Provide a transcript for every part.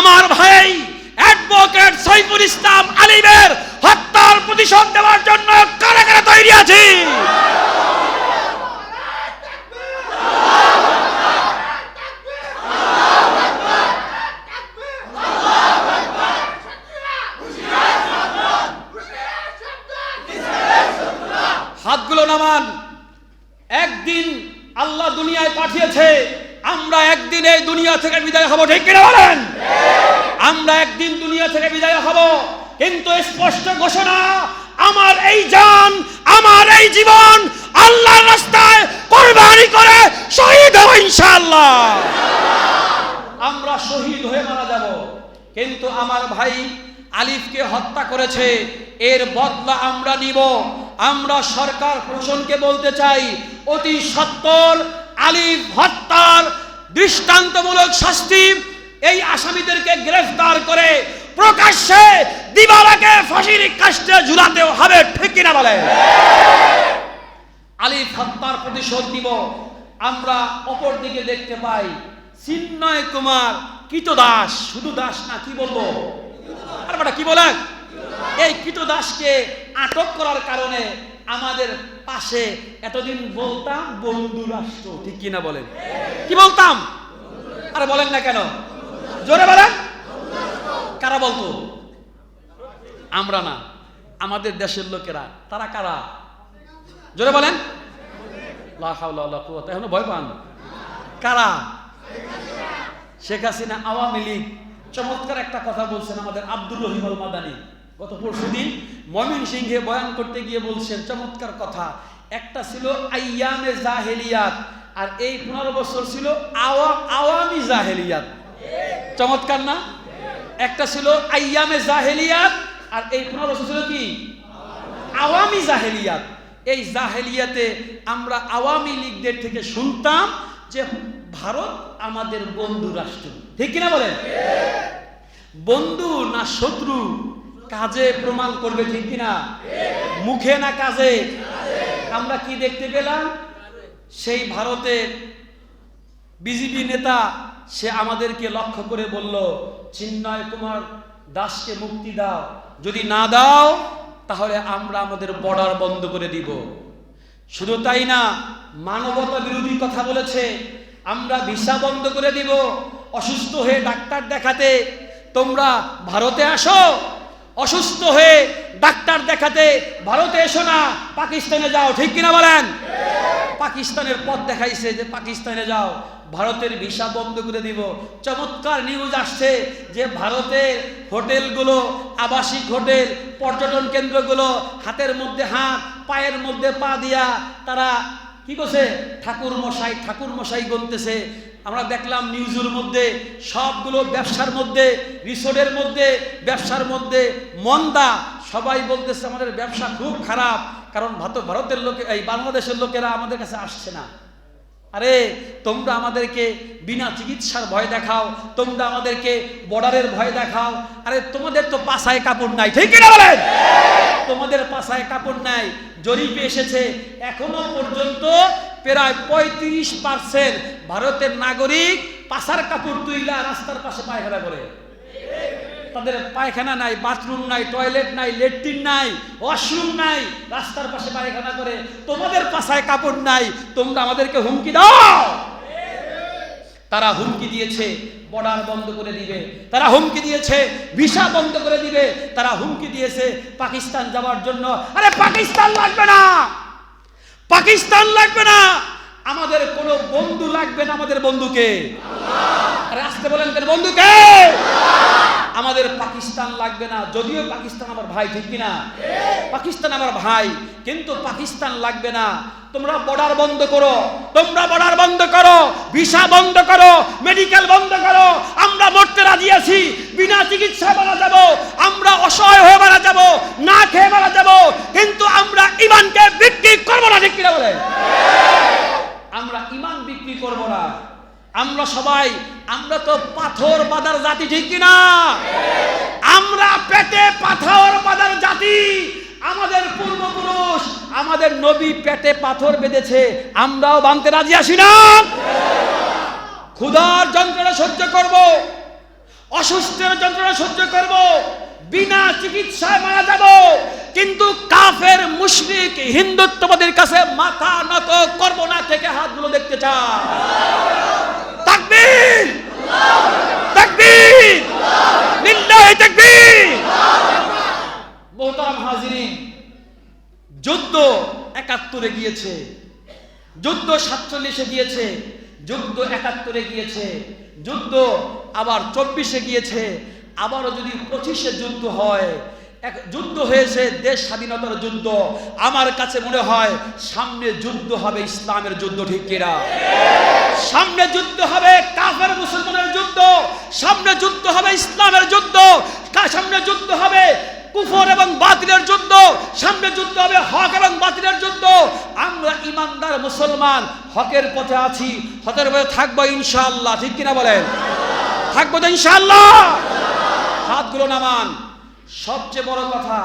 আমার ভাই অ্যাডভোকেট সাইফুল ইসলাম আলিমের হত্যার প্রতিশোধ দেওয়ার জন্য কারা কারা তৈরি আছি। হাতগুলো নামান। একদিন আল্লাহ দুনিয়ায় পাঠিয়েছে, আমরা একদিন এই দুনিয়া থেকে বিদায় হব, ঠিক কিনা? দুনিয়া থেকে বিদায় হব। কিন্তু স্পষ্ট ঘোষণা, আমার এই জান আমার এই জীবন আল্লাহর রাস্তায় কোরবানি করে শহীদ হব ইনশাআল্লাহ। আমরা শহীদ হয়ে মারা যাব। কিন্তু আমার ভাই আলিফকে হত্যা করেছে। এর বদলা আমরা নিব। আমরা সরকার প্রশাসনকে বলতে চাই, অতি সত্বর আলিফ হত্যার দৃষ্টান্তমূলক শাস্তি এই আসামিদেরকে গ্রেফতার করে প্রকাশ্যে দিবালাকে ফাঁসির কাষ্টে ঝুলাতে হবে, ঠিক কিনা বলে? আলী হত্যার প্রতিশোধ দিব আমরা অপর দিকে দেখতে পাই, চিন্ময় কুমার কিত দাস শুধু দাস না, কি বলব? আর বেটা কি বলেন? এই কিত দাসকে আটক করার কারণে আমাদের পাশে এতদিন বলতাম বন্ধু রাষ্ট্র ঠিক কিনা বলেন? কি বলতাম? আরে বলেন না কেন? জোরে বলেন। কারা বলতো? আমরা না, আমাদের দেশের লোকেরা, তারা কারা? জোরে বলেন। এখনও ভয় পান? কারা? শেখ হাসিনা আওয়ামী লীগ। চমৎকার একটা কথা বলছেন আমাদের আব্দুর রহিম আল মাদানী। গত পরশুদিন মমিন সিংহে বয়ান করতে গিয়ে বলছেন, চমৎকার কথা। একটা ছিল আইয়ামে জাহেলিয়াত, আর এই পনেরো বছর ছিল আওয়া আওয়ামী জাহেলিয়াত। চমৎকার না? একটা ছিল আইয়ামে জাহেলিয়াত, আর এই পনেরো ছিল কি? আওয়ামী জাহেলিয়াত। এই জাহেলিয়াতে আমরা আওয়ামী লীগদের থেকে শুনতাম যে ভারত আমাদের বন্ধু রাষ্ট্র। ঠিক কিনা বলেন? বন্ধু না শত্রু কাজে প্রমাণ করবে ঠিক কিনা? মুখে না কাজে? আমরা কি দেখতে পেলাম? সেই ভারতের বিজেপি নেতা, সে আমাদেরকে লক্ষ্য করে বলল, চিন্ময় কুমার দাসকে মুক্তি দাও। যদি না দাও, তাহলে আমরা আমাদের বর্ডার বন্ধ করে দিব। শুধু তাই না, মানবতা বিরোধী কথা বলেছে, আমরা ভিসা বন্ধ করে দিব। অসুস্থ হয়ে ডাক্তার দেখাতে তোমরা ভারতে আসো। অসুস্থ হয়ে ডাক্তার দেখাতে ভারতে এসো না, পাকিস্তানে যাও। ঠিক কিনা বলেন? পাকিস্তানের পথ দেখাইছে যে পাকিস্তানে যাও, ভারতের ভিসা বন্ধ করে দিব। চমৎকার নিউজ আসছে যে ভারতের হোটেলগুলো, আবাসিক হোটেল, পর্যটন কেন্দ্রগুলো, হাতের মধ্যে হাত, পায়ের মধ্যে পা দিয়া তারা কি করছে? ঠাকুর মশাই ঠাকুর মশাই গনতেছে। আমরা দেখলাম নিউজের মধ্যে, সবগুলো ব্যবসার মধ্যে, রিসোর্টের মধ্যে, ব্যবসার মধ্যে মন্দা সবাই বলতেছে, আমাদের ব্যবসা খুব খারাপ, কারণ ভারতের লোকে, এই বাংলাদেশের লোকেরা আমাদের কাছে আসছে না। আরে, তোমরা আমাদেরকে বিনা চিকিৎসার ভয় দেখাও, তোমরা আমাদেরকে বর্ডারের ভয় দেখাও। আরে, তোমাদের তো পাশায় কাপড় নাই, ঠিক তোমাদের পাশায় কাপড় নাই, জরিপে এসেছে, এখনও পর্যন্ত প্রায় পঁয়ত্রিশ পার্সেন্ট ভারতের নাগরিক পাশার কাপড় তুইলা রাস্তার পাশে পায়খানা করে। তাদের পায়খানা নাই বাথরুম নাই টয়লেট নাই, লেট্রিন নাই ওয়াশরুম নাই, রাস্তার পাশে পায়খানা করে, তোমাদের পাশায় কাপড় নাই, তোমরা আমাদেরকে হুমকি দাও। তারা হুমকি দিয়েছে বর্ডার বন্ধ করে দিবে। তারা হুমকি দিয়েছে, ভিসা বন্ধ করে দিবে। তারা হুমকি দিয়েছে, পাকিস্তান যাওয়ার জন্য। আরে পাকিস্তান লাগবে না! পাকিস্তান লাগবে না! আমাদের কোনো বন্ধু লাগবে না আমাদের বন্ধুকে। আরে আসতে বলেন কেন, বন্ধুকে! আমাদের পাকিস্তান লাগবে না। যদিও পাকিস্তান আমার ভাই, ঠিক কিনা? পাকিস্তান আমার ভাই, কিন্তু পাকিস্তান লাগবে না। তোমরা বর্ডার বন্ধ করো, তোমরা বর্ডার বন্ধ করো ভিসা বন্ধ করো মেডিকেল বন্ধ করো, আমরা মরতে রাজি আছি, বিনা চিকিৎসা মারা যাব, আমরা অসহায় হয়ে মারা যাব, না খেয়ে মারা যাব, কিন্তু আমরা ইমানকে বিক্রি করব না, ঠিক কিনা বলে আমরা ইমান বিক্রি করব না আমরা সবাই, আমরা তো পাথর বাদার জাতি, ঠিক কিনা আমরা পেটে পাথর বাদার জাতি। আমাদের পূর্বপুরুষ, আমাদের নবী পেটে পাথর বেঁধেছে। আমরাও বানতে রাজি আসি না? ক্ষুধার যন্ত্রণা সহ্য করব, অসুস্থের যন্ত্রণা সহ্য করব, বিনা চিকিৎসায় মারা যাব। কিন্তু কাফের, মুশরিক, হিন্দুত্ববাদের কাছে মাথা নত করব না, থেকে হাতগুলো দেখতে চাই। যুদ্ধ যুদ্ধ সাতচল্লিশে যুদ্ধ একাত্তরে গিয়েছে। যুদ্ধ আবার চব্বিশে গিয়েছে। আবারও যদি পঁচিশে যুদ্ধ হয়, এক যুদ্ধ হয়েছে দেশ স্বাধীনতার যুদ্ধ। আমার কাছে মনে হয় সামনে যুদ্ধ হবে ইসলামের যুদ্ধ, ঠিক সামনে যুদ্ধ হবে কাফের মুসলমানের যুদ্ধ, সামনে যুদ্ধ হবে ইসলামের যুদ্ধ সামনে যুদ্ধ হবে কুফর এবং বাতিলের যুদ্ধ, সামনে যুদ্ধ হবে হক এবং বাতিলের যুদ্ধ। আমরা ইমানদার মুসলমান, হকের পথে আছি, হকের পথে থাকব ইনশাআল্লাহ, ঠিক কিনা বলেন? থাকব তো ইনশাআল্লাহ। হাতগুলো নামান। সবচেয়ে বড় কথা,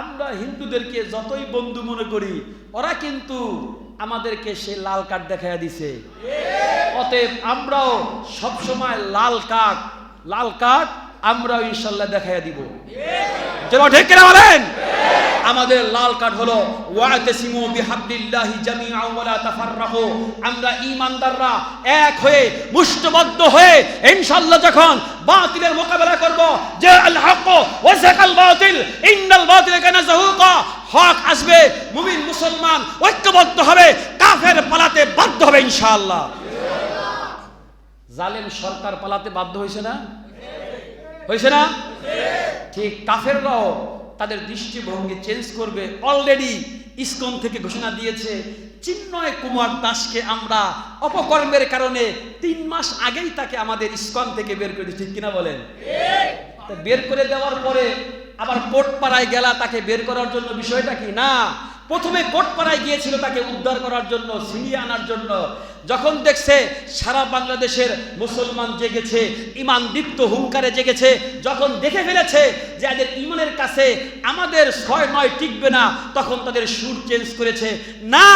আমরা হিন্দুদেরকে যতই বন্ধু মনে করি, ওরা কিন্তু আমাদেরকে সে লাল কার্ড দেখাইয়া দিছে। অতএব আমরাও সবসময় লাল কার্ড লাল কার্ড আমরাও ইনশাল্লাহ দেখাইয়া দিব। চলো ঠিক কিনা বলেন? আমাদের লাল কার্ড হলো, ওয়াতাসিমু বিহাবলিল্লাহি জামিআ ওয়ালা তাফাররাকু আমরা ঈমানদাররা এক হয়ে, মুষ্টিবদ্ধ হয়ে ইনশাআল্লাহ যখন বাতিলের মোকাবেলা করব, যে আল হক ওয়া যাকাল বাতিল, ইন্নাল বাতিল কানা যাহুকা হক আসবে, মুমিন মুসলমান ঐক্যবদ্ধ হবে, কাফের পালাতে বাধ্য হবে ইনশাআল্লাহ। জালেম সরকার পালাতে বাধ্য হয়েছে না? হয়েছে না? ঠিক, কাফেররাও তাদের দৃষ্টিভঙ্গি চেঞ্জ করবে। অলরেডি ইসকন থেকে ঘোষণা দিয়েছে, চিন্ময় কুমার দাসকে আমরা অপকর্মের কারণে তিন মাস আগেই তাকে আমাদের ইসকন থেকে বের করে ঠিক কিনা বলেন? বের করে দেওয়ার পরে আবার কোটপাড়ায় গেলা তাকে বের করার জন্য বিষয়টা কি? না প্রথমে কোটপাড়ায় গিয়েছিল তাকে উদ্ধার করার জন্য, ছিনিয়ে আনার জন্য। যখন দেখছে সারা বাংলাদেশের মুসলমান জেগেছে, ইমান দীপ্ত, হুঙ্কারে জেগেছে, যখন দেখে ফেলেছে যে এদের ইমানের কাছে আমাদের ছয় নয় টিকবে না, তখন তাদের সুর চেঞ্জ করেছে। না,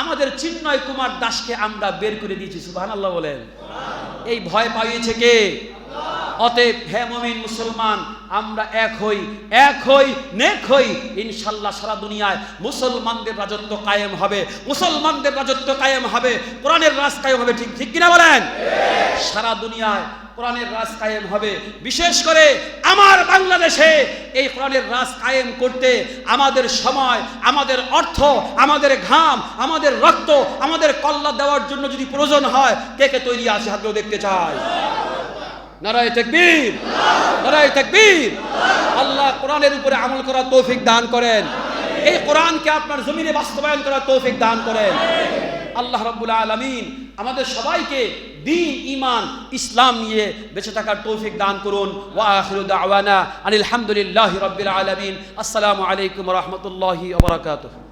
আমাদের চিন্ময় কুমার দাসকে আমরা বের করে দিয়েছি সুবাহ আল্লাহ বলেন। এই ভয় পাইয়েছে কে? অতএব হে মমিন মুসলমান, আমরা এক হই এক হই, নেক হই। ইনশাল্লাহ সারা দুনিয়ায় মুসলমানদের রাজত্ব কায়েম হবে, মুসলমানদের রাজত্ব কায়েম হবে, কোরআনের রাজ কায়েম হবে, ঠিক ঠিক কিনা বলেন? সারা দুনিয়ায় কোরআনের রাজ কায়েম হবে। বিশেষ করে আমার বাংলাদেশে এই কোরআনের রাজ কায়েম করতে আমাদের সময়, আমাদের অর্থ, আমাদের ঘাম, আমাদের রক্ত, আমাদের কল্লা দেওয়ার জন্য যদি প্রয়োজন হয়, কে কে তৈরি আছে? হাতগুলো দেখতে চাই। নারায় তাকবীর। নারায় তাকবীর। আল্লাহ কোরআনের উপরে আমল করার তৌফিক দান করেন। এই কোরআনকে আপনার জমিনে বাস্তবায়ন করার তৌফিক দান করেন। আল্লাহ রাব্বুল আলামিন আমাদের সবাইকে দিন ইমান ইসলাম নিয়ে বেঁচে থাকার তৌফিক দান করুন। ওয়া আখিরু দাওয়ানা আনিল হামদুলিল্লাহি রাব্বিল আলামিন। আসসালামু আলাইকুম রাহমাতুল্লাহি ওয়া বারাকাতুহু।